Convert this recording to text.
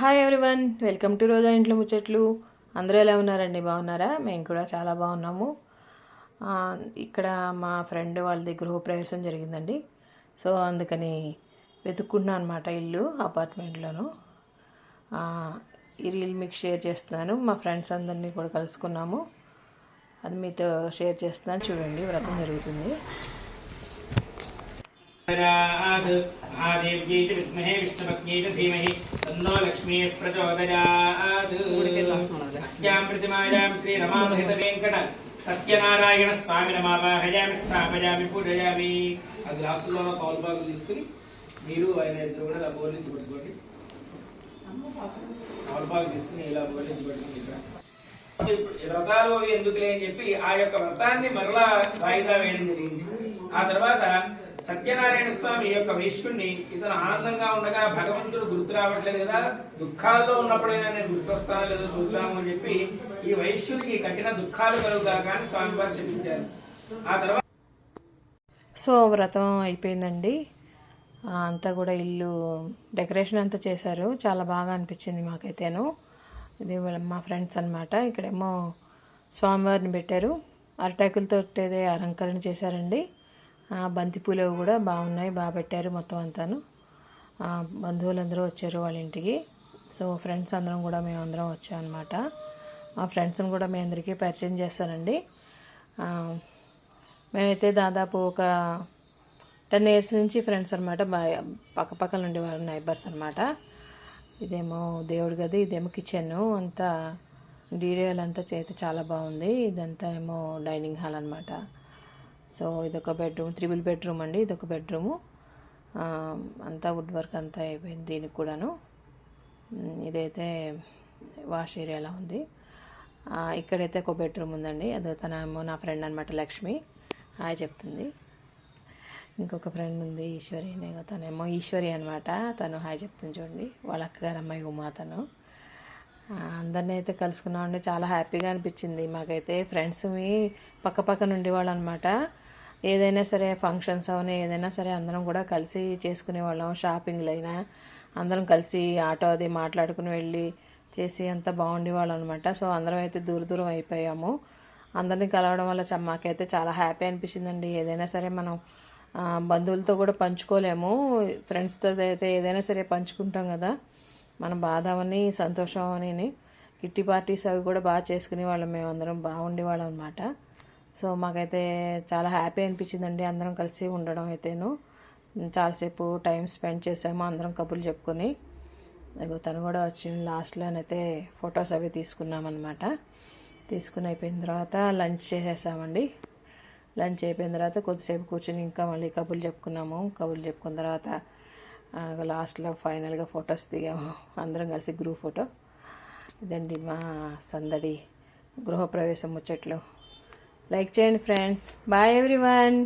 Hi everyone welcome to Roja ఇంట్లో ముచ్చట్లు అందరూ ఎలా ఉన్నారండి? బాగున్నారా? మేము కూడా చాలా బాగున్నాము. ఇక్కడ మా ఫ్రెండ్ వాళ్ళది గృహప్రవేశం జరిగిందండి. సో అందుకని వెతుక్కుంటున్నాను అనమాట ఇల్లు అపార్ట్మెంట్లోను ఈ రీల్ మీకు షేర్ చేస్తున్నాను. మా ఫ్రెండ్స్ అందరినీ కూడా కలుసుకున్నాము. అది మీతో షేర్ చేస్తున్నాను. చూడండి వ్రతం జరుగుతుంది. महादेव्यै च विद्महे विष्णुपत्न्यै च धीमहि तन्नो लक्ष्मीः प्रचोदयात् अस्यां प्रतिमायां श्रीरमासहितवेङ्कट సత్యనారాయణ స్వామి నమావాహయామి స్థాపయామి పూజయామి ఆ గ్లాసుల్లో పాలు బాగా తీసుకుని మీరు ఆయన ఇద్దరు కూడా ఇలా బోర్ నుంచి పట్టుకోండి పాలు బాగా తీసుకుని ఇలా బోర్ నుంచి పట్టుకుని ఇక్కడ ఈ వ్రతాలు ఎందుకులే అని చెప్పి ఆ యొక్క వ్రతాన్ని మరలా వాయిదా వేయడం జరిగింది ఆ తర్వాత సత్యనారాయణ స్వామి యొక్క వైశ్యుణ్ణి ఇతను ఆనందంగా ఉండగా భగవంతుడు గుర్తు రావట్లేదు కదా? దుఃఖాల్లో ఉన్నప్పుడైనా నేను గుర్తొస్తానో లేదో చూద్దాము అని చెప్పి ఈ వైశ్యుడికి కఠిన దుఃఖాలు కలుగుగా కానీ స్వామి వారు చెప్పించారు. ఆ తర్వాత సో వ్రతం అయిపోయిందండి. అంతా కూడా ఇల్లు డెకరేషన్ అంతా చేశారు. చాలా బాగా అనిపించింది మాకైతేను. ఇది మా ఫ్రెండ్స్ అనమాట ఇక్కడేమో స్వామివారిని పెట్టారు. అరటాకులతో ఏదే అలంకరణ చేశారండి. బంతిపూలు అవి కూడా బాగున్నాయి బాగా పెట్టారు మొత్తం అంతాను. బంధువులందరూ వచ్చారు వాళ్ళ ఇంటికి. సో ఫ్రెండ్స్ అందరం కూడా మేము అందరం వచ్చాం అనమాట మా ఫ్రెండ్స్ని కూడా మీ అందరికీ పరిచయం చేస్తానండి. మేమైతే దాదాపు ఒక టెన్ ఇయర్స్ నుంచి ఫ్రెండ్స్ అనమాట పక్క పక్కన ఉండే వాళ్ళు నైబర్స్ అనమాట ఇదేమో దేవుడి గది ఇదేమో కిచెన్. అంతా డీటెయిల్ అంతా చేతి చాలా బాగుంది. ఇదంతా ఏమో డైనింగ్ హాల్ అనమాట సో ఇదొక బెడ్రూమ్ త్రిబుల్ బెడ్రూమ్ అండి ఇదొక బెడ్రూము. అంతా వుడ్ వర్క్ అంతా అయిపోయింది దీనికి కూడాను. ఇదైతే వాష్ ఏరియాలో ఉంది. ఇక్కడైతే ఒక బెడ్రూమ్ ఉందండి అది తన ఏమో నా ఫ్రెండ్ అనమాట లక్ష్మి. హాయ్ చెప్తుంది. ఇంకొక ఫ్రెండ్ ఉంది ఈశ్వరి నేను తనేమో ఈశ్వరి అనమాట తను హాయ్ చెప్తుంది చూడండి వాళ్ళ అక్కగారు అమ్మాయి ఉమా తను. అందరినీ అయితే కలుసుకున్నామండి చాలా హ్యాపీగా అనిపించింది. మాకైతే ఫ్రెండ్స్ పక్క పక్కన ఉండేవాళ్ళు అనమాట ఏదైనా సరే ఫంక్షన్స్ అవన్నీ ఏదైనా సరే అందరం కూడా కలిసి చేసుకునే వాళ్ళం. షాపింగ్లు అయినా అందరం కలిసి ఆటో అది మాట్లాడుకుని వెళ్ళి చేసి అంత బాగుండేవాళ్ళం అనమాట సో అందరం అయితే దూర దూరం అయిపోయాము. అందరినీ కలవడం వల్ల మాకైతే చాలా హ్యాపీ అనిపించిందండి. ఏదైనా సరే మనం బంధువులతో కూడా పంచుకోలేము. ఫ్రెండ్స్తో అయితే ఏదైనా సరే పంచుకుంటాం కదా. మన బాధ అని సంతోషం అని కిట్టి పార్టీస్ అవి కూడా బాగా చేసుకునే వాళ్ళం. బాగుండేవాళ్ళం అనమాట సో మాకైతే చాలా హ్యాపీ అనిపించిందండి అందరం కలిసి ఉండడం అయితేను. చాలాసేపు టైం స్పెండ్ చేసాము అందరం కబుర్లు చెప్పుకొని. తను కూడా వచ్చింది లాస్ట్లోనైతే ఫొటోస్ అవి తీసుకున్నామన్నమాట. తీసుకుని అయిపోయిన తర్వాత లంచ్ చేసేసామండి. లంచ్ అయిపోయిన తర్వాత కొద్దిసేపు కూర్చొని ఇంకా మళ్ళీ కబుర్లు చెప్పుకున్నాము. కబుర్లు చెప్పుకున్న తర్వాత లాస్ట్లో ఫైనల్గా ఫొటోస్ దిగాము. అందరం కలిసి గ్రూప్ ఫోటో. ఇదండి మా సందడి గృహప్రవేశం ముచ్చట్లు. లైక్ చేయండి ఫ్రెండ్స్ బాయ్ ఎవ్రీవన్